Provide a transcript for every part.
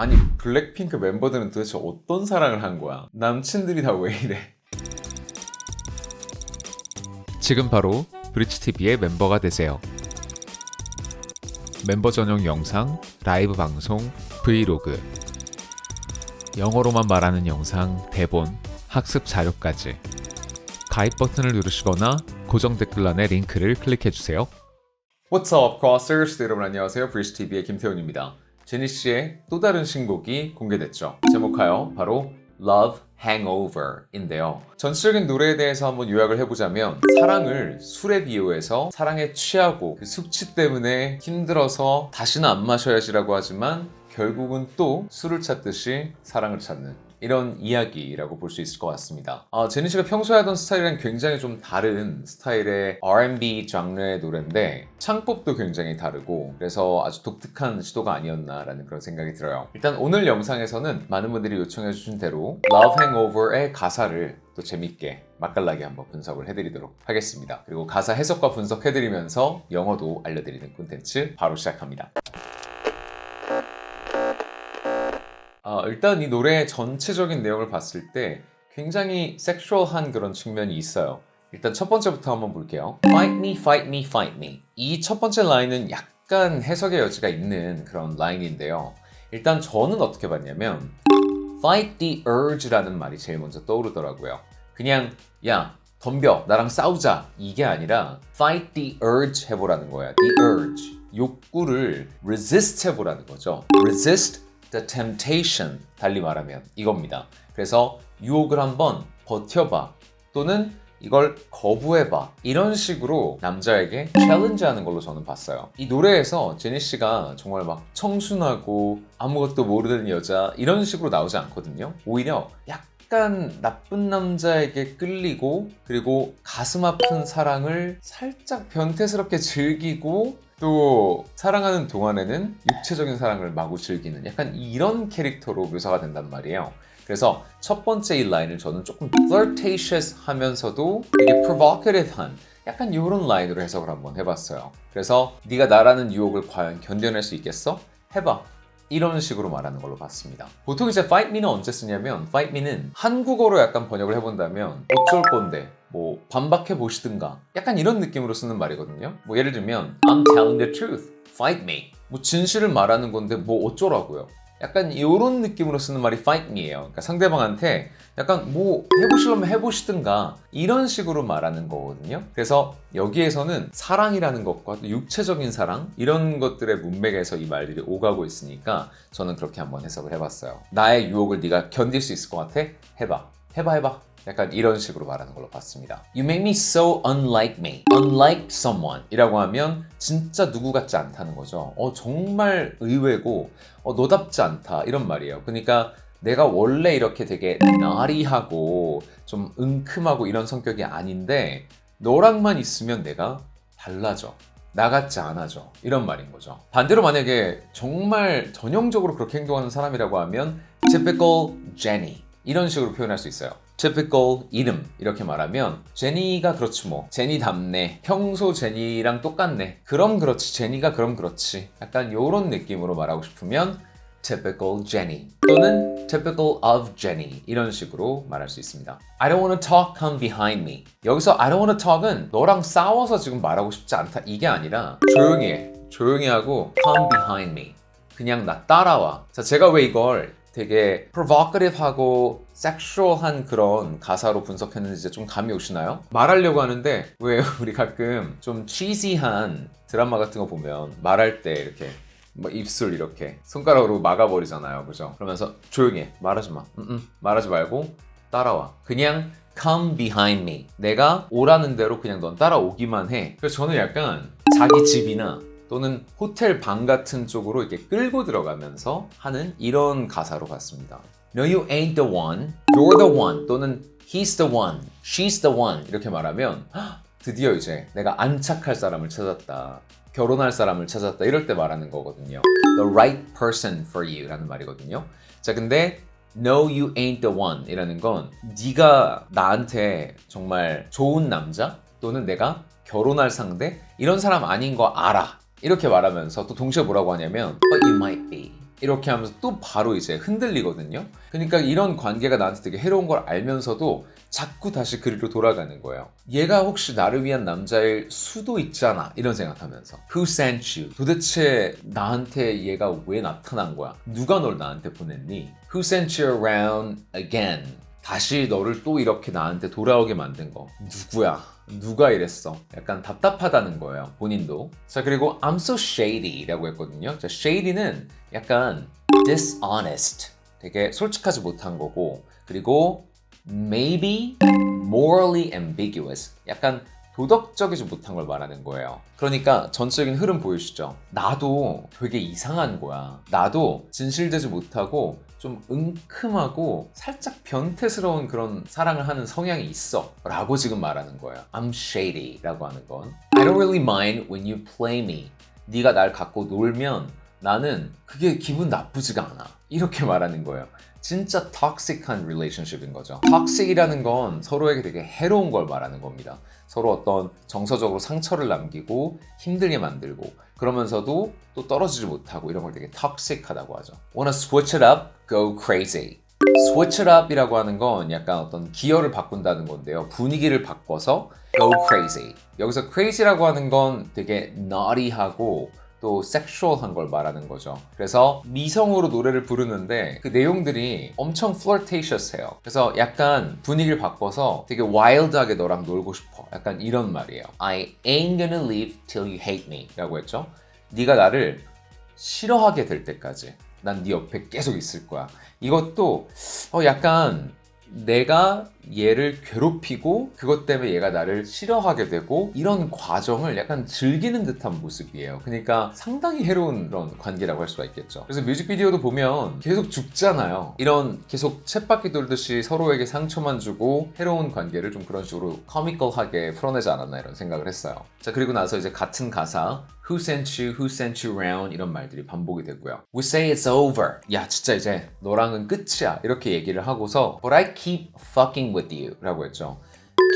아니 블랙핑크 멤버들은 도대체 어떤 사랑을 한 거야? 남친들이 다 왜 이래? 지금 바로 브릿지TV의 멤버가 되세요. 멤버 전용 영상, 라이브 방송, 브이로그, 영어로만 말하는 영상, 대본, 학습 자료까지 가입 버튼을 누르시거나 고정 댓글란의 링크를 클릭해주세요. What's up, crossers? 여러분 안녕하세요. 브리시TV의 김태훈입니다. 제니 씨의 또 다른 신곡이 공개됐죠. 제목하여 바로 Love Hangover인데요. 전체적인 노래에 대해서 한번 요약을 해보자면 사랑을 술에 비유해서 사랑에 취하고 그 숙취 때문에 힘들어서 다시는 안 마셔야지라고 하지만 결국은 또 술을 찾듯이 사랑을 찾는 이런 이야기라고 볼 수 있을 것 같습니다. 아, 제니 씨가 평소에 하던 스타일이랑 굉장히 좀 다른 스타일의 R&B 장르의 노래인데 창법도 굉장히 다르고 그래서 아주 독특한 시도가 아니었나라는 그런 생각이 들어요. 일단 오늘 영상에서는 많은 분들이 요청해 주신 대로 Love Hangover의 가사를 또 재밌게 맛깔나게 한번 분석을 해드리도록 하겠습니다. 그리고 가사 해석과 분석해드리면서 영어도 알려드리는 콘텐츠 바로 시작합니다. 아, 일단 이 노래의 전체적인 내용을 봤을 때 굉장히 섹슈얼한 그런 측면이 있어요. 일단 첫 번째부터 한번 볼게요. Fight me, fight me, fight me. 이 첫 번째 라인은 약간 해석의 여지가 있는 그런 라인인데요. 일단 저는 어떻게 봤냐면 Fight the urge라는 말이 제일 먼저 떠오르더라고요. 그냥 야 덤벼 나랑 싸우자 이게 아니라 Fight the urge 해보라는 거야. The urge 욕구를 resist 해보라는 거죠. Resist the temptation 달리 말하면 이겁니다. 그래서 유혹을 한번 버텨봐 또는 이걸 거부해봐 이런 식으로 남자에게 챌린지하는 걸로 저는 봤어요. 이 노래에서 제니 씨가 정말 막 청순하고 아무것도 모르는 여자 이런 식으로 나오지 않거든요. 오히려 약간 나쁜 남자에게 끌리고 그리고 가슴 아픈 사랑을 살짝 변태스럽게 즐기고 또 사랑하는 동안에는 육체적인 사랑을 마구 즐기는 약간 이런 캐릭터로 묘사가 된단 말이에요. 그래서 첫 번째 이 라인을 저는 조금 flirtatious 하면서도 되게 provocative한 약간 이런 라인으로 해석을 한번 해봤어요. 그래서 네가 나라는 유혹을 과연 견뎌낼 수 있겠어? 해봐. 이런 식으로 말하는 걸로 봤습니다. 보통 이제 fight me는 언제 쓰냐면 fight me는 한국어로 약간 번역을 해본다면 어쩔 건데 뭐 반박해 보시든가 약간 이런 느낌으로 쓰는 말이거든요. 뭐 예를 들면 I'm telling the truth, fight me. 뭐 진실을 말하는 건데 뭐 어쩌라고요. 약간 이런 느낌으로 쓰는 말이 fight me예요. 그러니까 상대방한테 약간 뭐 해보시려면 해보시든가 이런 식으로 말하는 거거든요. 그래서 여기에서는 사랑이라는 것과 또 육체적인 사랑 이런 것들의 문맥에서 이 말들이 오가고 있으니까 저는 그렇게 한번 해석을 해봤어요. 나의 유혹을 네가 견딜 수 있을 것 같아? 해봐. 해봐 해봐. 약간 이런 식으로 말하는 걸로 봤습니다. You make me so unlike me. unlike someone 이라고 하면 진짜 누구 같지 않다는 거죠. 어, 정말 의외고 어, 너답지 않다 이런 말이에요. 그러니까 내가 원래 이렇게 되게 나리하고 좀 은큼하고 이런 성격이 아닌데 너랑만 있으면 내가 달라져. 나같지 않아져. 이런 말인 거죠. 반대로 만약에 정말 전형적으로 그렇게 행동하는 사람이라고 하면 typical Jenny 이런 식으로 표현할 수 있어요. Typical 이름 이렇게 말하면 제니가 그렇지 뭐 제니답네 평소 제니랑 똑같네 그럼 그렇지 제니가 그럼 그렇지 약간 요런 느낌으로 말하고 싶으면 typical Jenny 또는 typical of Jenny 이런 식으로 말할 수 있습니다. I don't want to talk, come behind me. 여기서 I don't want to talk은 너랑 싸워서 지금 말하고 싶지 않다 이게 아니라 조용히 해. 조용히 하고 come behind me. 그냥 나 따라와. 자, 제가 왜 이걸 되게 provocative하고 섹슈얼한 그런 가사로 분석했는지 좀 감이 오시나요? 말하려고 하는데 왜 우리 가끔 좀 cheesy한 드라마 같은 거 보면 말할 때 이렇게 뭐 입술 이렇게 손가락으로 막아버리잖아요. 그죠? 그러면서 조용히 해. 말하지 마. 음, 음. 말하지 말고 따라와. 그냥 come behind me. 내가 오라는 대로 그냥 넌 따라오기만 해. 그래서 저는 약간 자기 집이나 또는 호텔 방 같은 쪽으로 이렇게 끌고 들어가면서 하는 이런 가사로 봤습니다. No, you ain't the one. You're the one. 또는 he's the one. She's the one. 이렇게 말하면 헉, 드디어 이제 내가 안착할 사람을 찾았다. 결혼할 사람을 찾았다. 이럴 때 말하는 거거든요. The right person for you 라는 말이거든요. 자, 근데 No, you ain't the one 이라는 건 네가 나한테 정말 좋은 남자 또는 내가 결혼할 상대 이런 사람 아닌 거 알아. 이렇게 말하면서 또 동시에 뭐라고 하냐면 But you might be. 이렇게 하면서 또 바로 이제 흔들리거든요. 그러니까 이런 관계가 나한테 되게 해로운 걸 알면서도 자꾸 다시 그리로 돌아가는 거예요. 얘가 혹시 나를 위한 남자일 수도 있잖아. 이런 생각하면서. Who sent you? 도대체 나한테 얘가 왜 나타난 거야? 누가 널 나한테 보냈니? Who sent you around again? 다시 너를 또 이렇게 나한테 돌아오게 만든 거. 누구야? 누가 이랬어? 약간 답답하다는 거예요. 본인도. 자, 그리고 I'm so shady 라고 했거든요. 자, shady는 약간 dishonest. 되게 솔직하지 못한 거고. 그리고 maybe morally ambiguous. 약간 도덕적이지 못한 걸 말하는 거예요. 그러니까 전적인 흐름 보이시죠? 나도 되게 이상한 거야. 나도 진실되지 못하고 좀 은큼하고 살짝 변태스러운 그런 사랑을 하는 성향이 있어. 라고 지금 말하는 거예요. I'm shady 라고 하는 건. I don't really mind when you play me. 네가 날 갖고 놀면 나는 그게 기분 나쁘지가 않아. 이렇게 말하는 거예요. 진짜 톡식한 relationship인 거죠. 톡식이라는 건 서로에게 되게 해로운 걸 말하는 겁니다. 서로 어떤 정서적으로 상처를 남기고 힘들게 만들고 그러면서도 또 떨어지지 못하고 이런 걸 되게 톡식하다고 하죠. Wanna switch it up? Go crazy. switch it up이라고 하는 건 약간 어떤 기어를 바꾼다는 건데요. 분위기를 바꿔서 go crazy. 여기서 crazy라고 하는 건 되게 naughty하고 또 섹슈얼한 걸 말하는 거죠. 그래서 미성으로 노래를 부르는데 그 내용들이 엄청 flirtatious해요. 그래서 약간 분위기를 바꿔서 되게 wild하게 너랑 놀고 싶어. 약간 이런 말이에요. I ain't gonna leave till you hate me 라고 했죠. 네가 나를 싫어하게 될 때까지 난 네 옆에 계속 있을 거야. 이것도 어 약간 내가 얘를 괴롭히고 그것 때문에 얘가 나를 싫어하게 되고 이런 과정을 약간 즐기는 듯한 모습이에요. 그러니까 상당히 해로운 그런 관계라고 할 수가 있겠죠. 그래서 뮤직비디오도 보면 계속 죽잖아요. 이런 계속 쳇바퀴 돌듯이 서로에게 상처만 주고 해로운 관계를 좀 그런 식으로 커미컬하게 풀어내지 않았나 이런 생각을 했어요. 자 그리고 나서 이제 같은 가사 Who sent you? Who sent you round? 이런 말들이 반복이 되고요. We say it's over. 야, 진짜 이제 너랑은 끝이야. 이렇게 얘기를 하고서 But I keep fucking with you. 라고 했죠.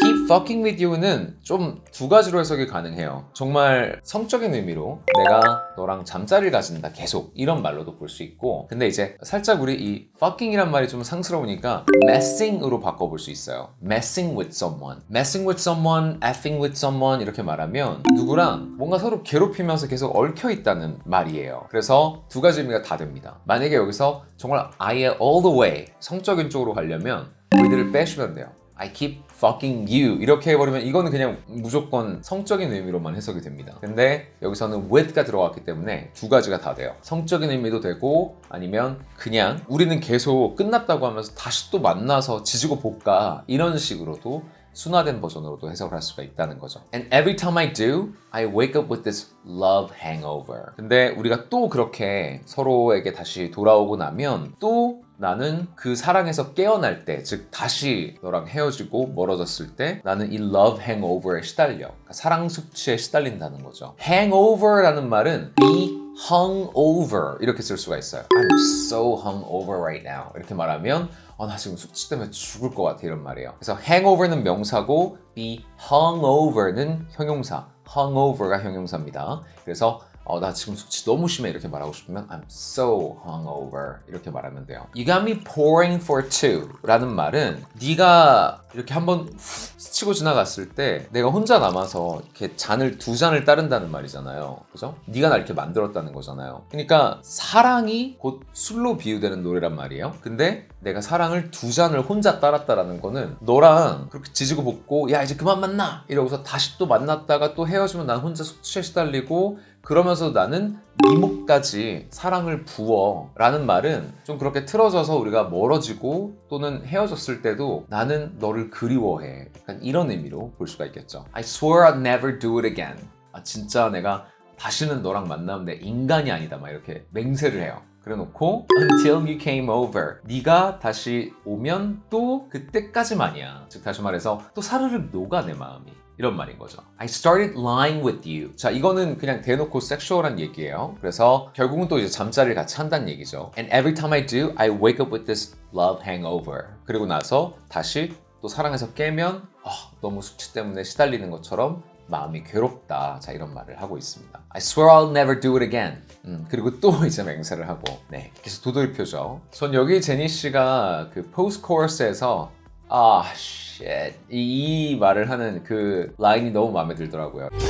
Keep fucking with you는 좀 두 가지로 해석이 가능해요. 정말 성적인 의미로 내가 너랑 잠자리를 가진다 계속 이런 말로도 볼 수 있고 근데 이제 살짝 우리 이 fucking이란 말이 좀 상스러우니까 messing으로 바꿔볼 수 있어요. messing with someone. messing with someone, effing with someone 이렇게 말하면 누구랑 뭔가 서로 괴롭히면서 계속 얽혀 있다는 말이에요. 그래서 두 가지 의미가 다 됩니다. 만약에 여기서 정말 아예 all the way 성적인 쪽으로 가려면 with를 빼시면 돼요. I keep fucking you 이렇게 해버리면 이거는 그냥 무조건 성적인 의미로만 해석이 됩니다. 근데 여기서는 with가 들어갔기 때문에 두 가지가 다 돼요. 성적인 의미도 되고 아니면 그냥 우리는 계속 끝났다고 하면서 다시 또 만나서 지지고 볶아 이런 식으로도 순화된 버전으로도 해석을 할 수가 있다는 거죠. And every time I do, I wake up with this love hangover. 근데 우리가 또 그렇게 서로에게 다시 돌아오고 나면 또 나는 그 사랑에서 깨어날 때, 즉 다시 너랑 헤어지고 멀어졌을 때 나는 이 love hangover에 시달려. 그러니까 사랑 숙취에 시달린다는 거죠. hangover라는 말은 be hungover 이렇게 쓸 수가 있어요. I'm so hungover right now. 이렇게 말하면 어, 나 지금 숙취 때문에 죽을 것 같아 이런 말이에요. 그래서 hangover는 명사고 be hungover는 형용사. hungover가 형용사입니다. 그래서 어, 나 지금 숙취 너무 심해 이렇게 말하고 싶으면 I'm so hungover 이렇게 말하면 돼요. You got me pouring for two 라는 말은 네가 이렇게 한번 스치고 지나갔을 때 내가 혼자 남아서 이렇게 잔을 두 잔을 따른다는 말이잖아요. 그죠? 네가 날 이렇게 만들었다는 거잖아요. 그러니까 사랑이 곧 술로 비유되는 노래란 말이에요. 근데 내가 사랑을 두 잔을 혼자 따랐다라는 거는 너랑 그렇게 지지고 볶고 야 이제 그만 만나 이러고서 다시 또 만났다가 또 헤어지면 난 혼자 숙취에 시달리고 그러면서 나는 이목까지 사랑을 부어 라는 말은 좀 그렇게 틀어져서 우리가 멀어지고 또는 헤어졌을 때도 나는 너를 그리워해. 약간 이런 의미로 볼 수가 있겠죠. I swear I'll never do it again. 아 진짜 내가 다시는 너랑 만나면 내 인간이 아니다. 막 이렇게 맹세를 해요 그래놓고 until you came over 네가 다시 오면 또 그때까지만이야 즉 다시 말해서 또 사르르 녹아 내 마음이 이런 말인 거죠. I started lying with you. 자, 이거는 그냥 대놓고 섹슈얼한 얘기예요. 그래서 결국은 또 이제 잠자리를 같이 한다는 얘기죠. And every time I do, I wake up with this love hangover. 그리고 나서 다시 또 사랑해서 깨면 아, 너무 숙취 때문에 시달리는 것처럼 마음이 괴롭다. 자 이런 말을 하고 있습니다. I swear I'll never do it again. 음, 그리고 또 이제 맹세를 하고 네 계속 도돌이표죠. 전 여기 제니 씨가 그 포스트 코러스에서 아 shit 이, 이 말을 하는 그 라인이 너무 마음에 들더라고요. Ah,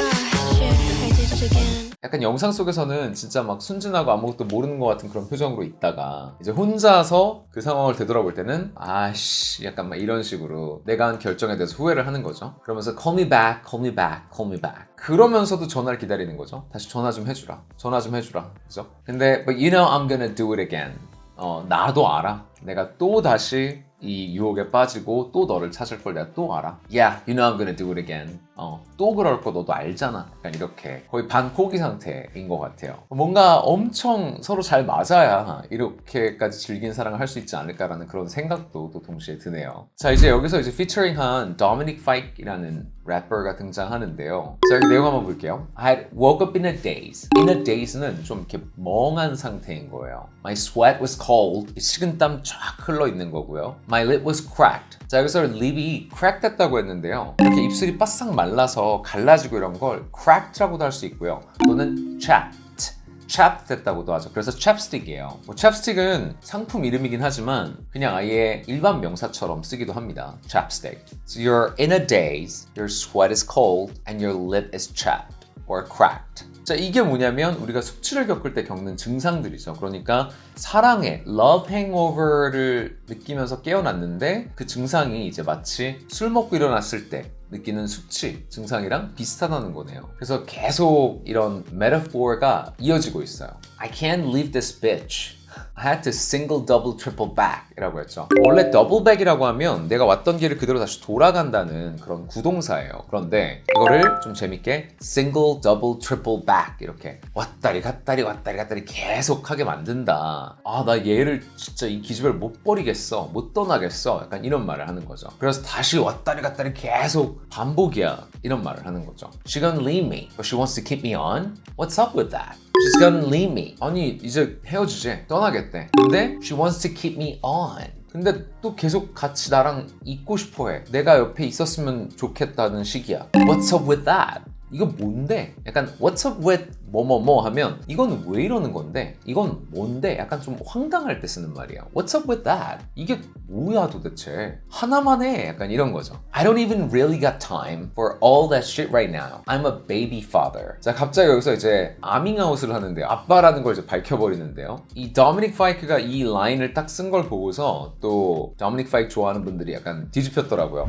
shit, I did it again. 약간 영상 속에서는 진짜 막 순진하고 아무것도 모르는 것 같은 그런 표정으로 있다가 이제 혼자서 그 상황을 되돌아볼 때는 아씨 약간 막 이런 식으로 내가 한 결정에 대해서 후회를 하는 거죠. 그러면서 call me back, call me back, call me back. 그러면서도 전화를 기다리는 거죠. 다시 전화 좀 해주라. 전화 좀 해주라. 그죠? 근데 but you know I'm gonna do it again. 어 나도 알아. 내가 또 다시 이 유혹에 빠지고 또 너를 찾을 걸 내가 또 알아. Yeah, you know I'm gonna do it again. 어, 또 그럴 거 너도 알잖아. 약간 이렇게 거의 반포기 상태인 것 같아요. 뭔가 엄청 서로 잘 맞아야 이렇게까지 질긴 사랑을 할 수 있지 않을까라는 그런 생각도 또 동시에 드네요. 자, 이제 여기서 이제 피처링한 Dominic Fike이라는 래퍼가 등장하는데요. 자, 여기 내용 한번 볼게요. I woke up in a daze. In a daze는 좀 이렇게 멍한 상태인 거예요. My sweat was cold. 식은땀 쫙 흘러 있는 거고요. My lip was cracked. 자, 여기서 립이 crack 됐다고 했는데요. 이렇게 입술이 바싹 말라서 갈라지고 이런 걸 cracked라고도 할 수 있고요. 또는 chapped. chapped 됐다고도 하죠. 그래서 chapstick이에요. 뭐 chapstick은 상품 이름이긴 하지만 그냥 아예 일반 명사처럼 쓰기도 합니다. chapstick. So you're in a daze, your sweat is cold, and your lip is chapped or cracked. 자, 이게 뭐냐면 우리가 숙취를 겪을 때 겪는 증상들이죠. 그러니까 사랑의 love hangover를 느끼면서 깨어났는데 그 증상이 이제 마치 술 먹고 일어났을 때 느끼는 숙취 증상이랑 비슷하다는 거네요. 그래서 계속 이런 메타포가 이어지고 있어요. I can't leave this bitch. I had to single, double, triple back 이라고 했죠. 원래 double back이라고 하면 내가 왔던 길을 그대로 다시 돌아간다는 그런 구동사예요. 그런데 이거를 좀 재밌게 single, double, triple back 이렇게 왔다리 갔다리 왔다리 갔다리 계속 하게 만든다. 아, 나 얘를 진짜 이 기집애를 못 버리겠어. 못 떠나겠어. 약간 이런 말을 하는 거죠. 그래서 다시 왔다리 갔다리 계속 반복이야. 이런 말을 하는 거죠. She gonna leave me, but she wants to keep me on? What's up with that? She's gonna leave me. 아니 이제 헤어지재. 떠나겠대. 근데 she wants to keep me on. 근데 또 계속 같이 나랑 있고 싶어해. 내가 옆에 있었으면 좋겠다는 식이야. What's up with that? 이거 뭔데? 약간 What's up with 뭐뭐뭐 하면 이건 왜 이러는 건데? 이건 뭔데? 약간 좀 황당할 때 쓰는 말이야. What's up with that? 이게 뭐야 도대체? 하나만 해. 약간 이런 거죠. I don't even really got time for all that shit right now. I'm a baby father. 자, 갑자기 여기서 이제 아밍아웃을 하는데요. 아빠라는 걸 이제 밝혀버리는데요. 이 도미닉 파이크가 이 라인을 딱 쓴 걸 보고서 또 도미닉 파이크 좋아하는 분들이 약간 뒤집혔더라고요.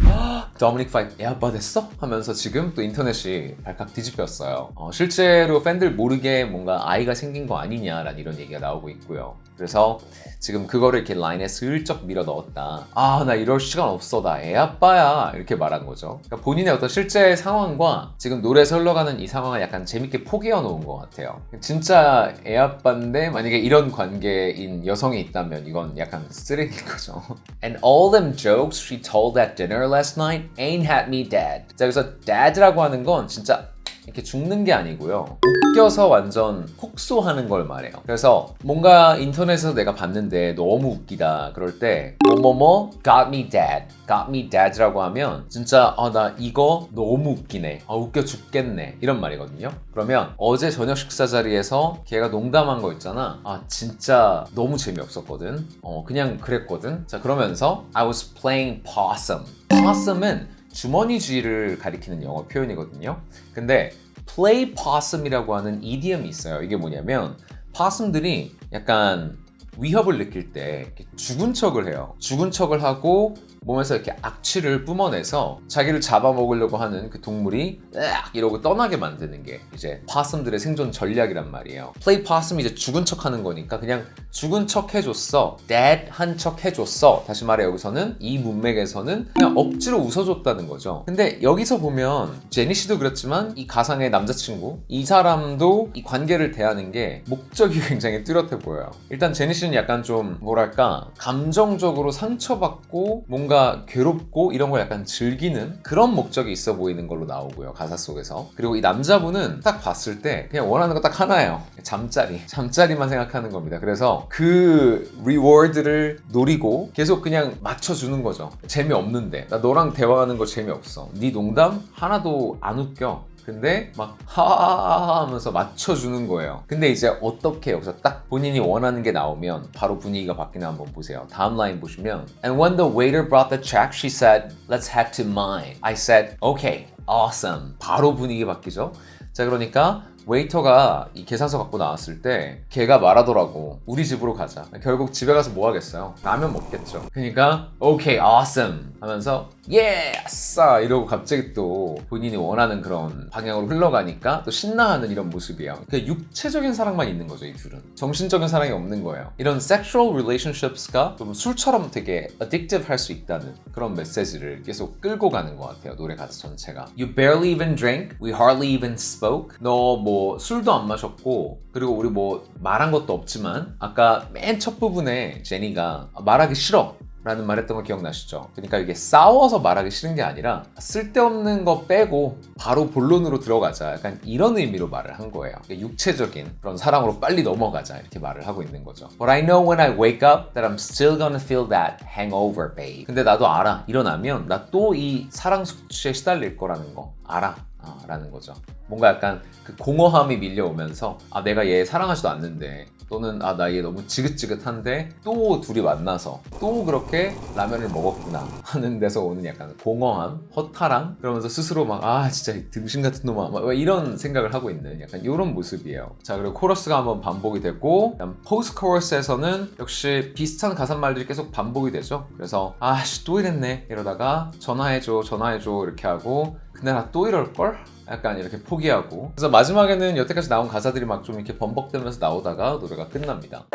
도미닉 파이크 애 아빠 됐어? 하면서 지금 또 인터넷이 발칵 뒤집혔어요. 어, 실제로 팬들 모르게 뭔가 아이가 생긴 거 아니냐라는 이런 얘기가 나오고 있고요. 그래서 지금 그거를 이렇게 라인에 슬쩍 밀어 넣었다. 아, 나 이럴 시간 없어. 나 애 아빠야. 이렇게 말한 거죠. 그러니까 본인의 어떤 실제 상황과 지금 노래에서 흘러가는 이 상황을 약간 재밌게 포개어 놓은 것 같아요. 진짜 애 아빠인데 만약에 이런 관계인 여성이 있다면 이건 약간 쓰레기인 거죠. And all them jokes she told at dinner last night ain't had me dead. 자, 여기서 dad라고 하는 건 진짜 이렇게 죽는 게 아니고요. 웃겨서 완전 폭소하는 걸 말해요. 그래서 뭔가 인터넷에서 내가 봤는데 너무 웃기다. 그럴 때 뭐뭐뭐 got me dead, got me dead라고 하면 진짜 아 나 이거 너무 웃기네. 아 웃겨 죽겠네. 이런 말이거든요. 그러면 어제 저녁 식사 자리에서 걔가 농담한 거 있잖아. 아 진짜 너무 재미없었거든. 어 그냥 그랬거든. 자 그러면서 I was playing possum. possum은 주머니 쥐를 가리키는 영어 표현이거든요. 근데 play possum이라고 하는 idiom이 있어요. 이게 뭐냐면 possum들이 약간 위협을 느낄 때 죽은 척을 해요. 죽은 척을 하고 몸에서 이렇게 악취를 뿜어내서 자기를 잡아먹으려고 하는 그 동물이 으악 이러고 떠나게 만드는 게 이제 possum들의 생존 전략이란 말이에요. play possum 이제 죽은 척 하는 거니까 그냥 죽은 척 해줬어. dead 한 척 해줬어. 다시 말해 여기서는 이 문맥에서는 그냥 억지로 웃어줬다는 거죠. 근데 여기서 보면 제니 씨도 그렇지만 이 가상의 남자친구 이 사람도 이 관계를 대하는 게 목적이 굉장히 뚜렷해 보여요. 일단 제니 씨는 약간 좀 뭐랄까 감정적으로 상처받고 뭔가 괴롭고 이런 걸 약간 즐기는 그런 목적이 있어 보이는 걸로 나오고요 가사 속에서. 그리고 이 남자분은 딱 봤을 때 그냥 원하는 거 딱 하나예요. 잠자리. 잠자리만 생각하는 겁니다. 그래서 그 리워드를 노리고 계속 그냥 맞춰주는 거죠. 재미없는데. 나 너랑 대화하는 거 재미없어. 네 농담 하나도 안 웃겨 근데 막 하하하 하면서 맞춰주는 거예요. 근데 이제 어떻게 여기서 딱 본인이 원하는 게 나오면 바로 분위기가 바뀌나 한번 보세요. 다음 라인 보시면 And when the waiter brought the check, she said, Let's head to mine. I said, Okay, awesome. 바로 분위기 바뀌죠. 자 그러니까 웨이터가 이 계산서 갖고 나왔을 때 걔가 말하더라고. 우리 집으로 가자. 결국 집에 가서 뭐 하겠어요? 라면 먹겠죠. 그러니까 오케이 awesome. 하면서 예 아싸 이러고 갑자기 또 본인이 원하는 그런 방향으로 흘러가니까 또 신나하는 이런 모습이에요. 그 육체적인 사랑만 있는 거죠 이 둘은. 정신적인 사랑이 없는 거예요. 이런 sexual relationships가 좀 술처럼 되게 addictive 할 수 있다는 그런 메시지를 계속 끌고 가는 것 같아요 노래 가사 전체가. You barely even drank We hardly even spoke 너뭐 술도 안 마셨고 그리고 우리 뭐 말한 것도 없지만 아까 맨 첫 부분에 제니가 말하기 싫어 라는 말 했던 거 기억나시죠? 그러니까 이게 싸워서 말하기 싫은 게 아니라 쓸데없는 거 빼고 바로 본론으로 들어가자. 약간 이런 의미로 말을 한 거예요. 그러니까 육체적인 그런 사랑으로 빨리 넘어가자. 이렇게 말을 하고 있는 거죠. But I know when I wake up that I'm still gonna feel that hangover, babe. 근데 나도 알아. 일어나면 나 또 이 사랑 숙취에 시달릴 거라는 거 알아. 아, 라는 거죠. 뭔가 약간 그 공허함이 밀려오면서 아 내가 얘 사랑하지도 않는데 또는 아 나 얘 너무 지긋지긋한데 또 둘이 만나서 또 그렇게 라면을 먹었구나 하는 데서 오는 약간 공허함, 허탈함 그러면서 스스로 막 아 진짜 이 등신 같은 놈아 막 이런 생각을 하고 있는 약간 이런 모습이에요. 자 그리고 코러스가 한번 반복이 되고 그다음 포스트 코러스에서는 역시 비슷한 가사말들이 계속 반복이 되죠. 그래서 아씨 또 이랬네 이러다가 전화해줘 전화해줘 이렇게 하고 근데 나 또 이럴걸? 약간 이렇게 포기하고 그래서 마지막에는 여태까지 나온 가사들이 막 좀 이렇게 번복되면서 나오다가 노래가 끝납니다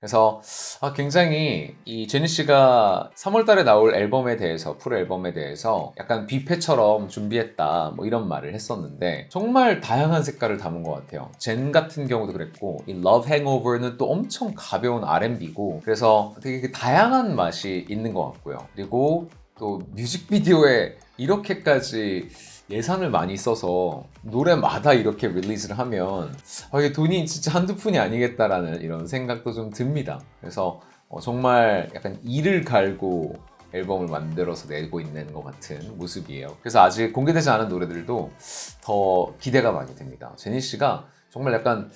그래서 아, 굉장히 이 제니 씨가 3월달에 나올 앨범에 대해서 풀 앨범에 대해서 약간 뷔페처럼 준비했다 뭐 이런 말을 했었는데 정말 다양한 색깔을 담은 것 같아요. 젠 같은 경우도 그랬고 이 Love Hangover는 또 엄청 가벼운 R&B고 그래서 되게 그 다양한 맛이 있는 것 같고요. 그리고 또 뮤직비디오에 이렇게까지 예산을 많이 써서 노래마다 이렇게 릴리즈를 하면 아, 이게 돈이 진짜 한두 푼이 아니겠다라는 이런 생각도 좀 듭니다. 그래서 어, 정말 약간 이를 갈고 앨범을 만들어서 내고 있는 것 같은 모습이에요. 그래서 아직 공개되지 않은 노래들도 더 기대가 많이 됩니다. 제니 씨가 정말 약간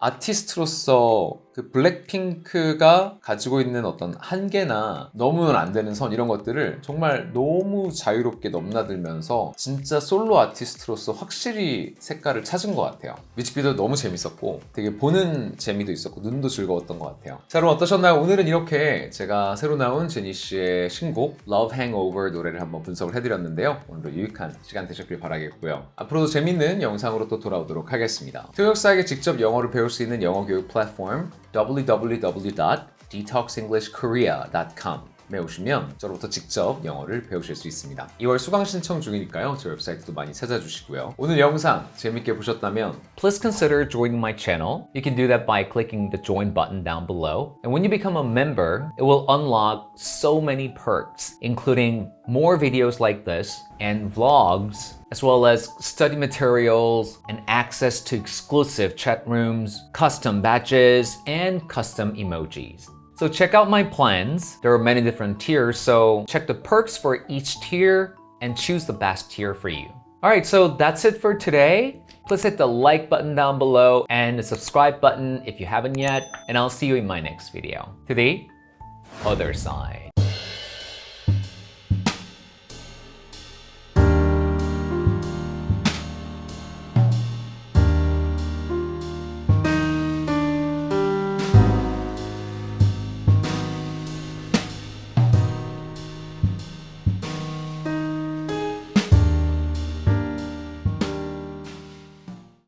아티스트로서 그 블랙핑크가 가지고 있는 어떤 한계나 넘으면 안 되는 선 이런 것들을 정말 너무 자유롭게 넘나들면서 진짜 솔로 아티스트로서 확실히 색깔을 찾은 것 같아요. 뮤직비디오 너무 재밌었고 되게 보는 재미도 있었고 눈도 즐거웠던 것 같아요. 자 그럼 어떠셨나요? 오늘은 이렇게 제가 새로 나온 제니 씨의 신곡 Love Hangover 노래를 한번 분석을 해드렸는데요. 오늘도 유익한 시간 되셨길 바라겠고요. 앞으로도 재밌는 영상으로 또 돌아오도록 하겠습니다. 통역사에게 직접 영어를 배울 수 있는 영어 교육 플랫폼 www.detoxenglishkorea.com 에 오시면 저로부터 직접 영어를 배우실 수 있습니다. 2월 수강 신청 중이니까요. 저 웹사이트도 많이 찾아주시고요. 오늘 영상 재밌게 보셨다면 Please consider joining my channel. You can do that by clicking the join button down below. And when you become a member, it will unlock so many perks, including more videos like this and vlogs, as well as study materials and access to exclusive chat rooms, custom badges, and custom emojis. So check out my plans. There are many different tiers, so check the perks for each tier and choose the best tier for you. All right, so that's it for today. Please hit the like button down below and the subscribe button if you haven't yet, and I'll see you in my next video. To the other side.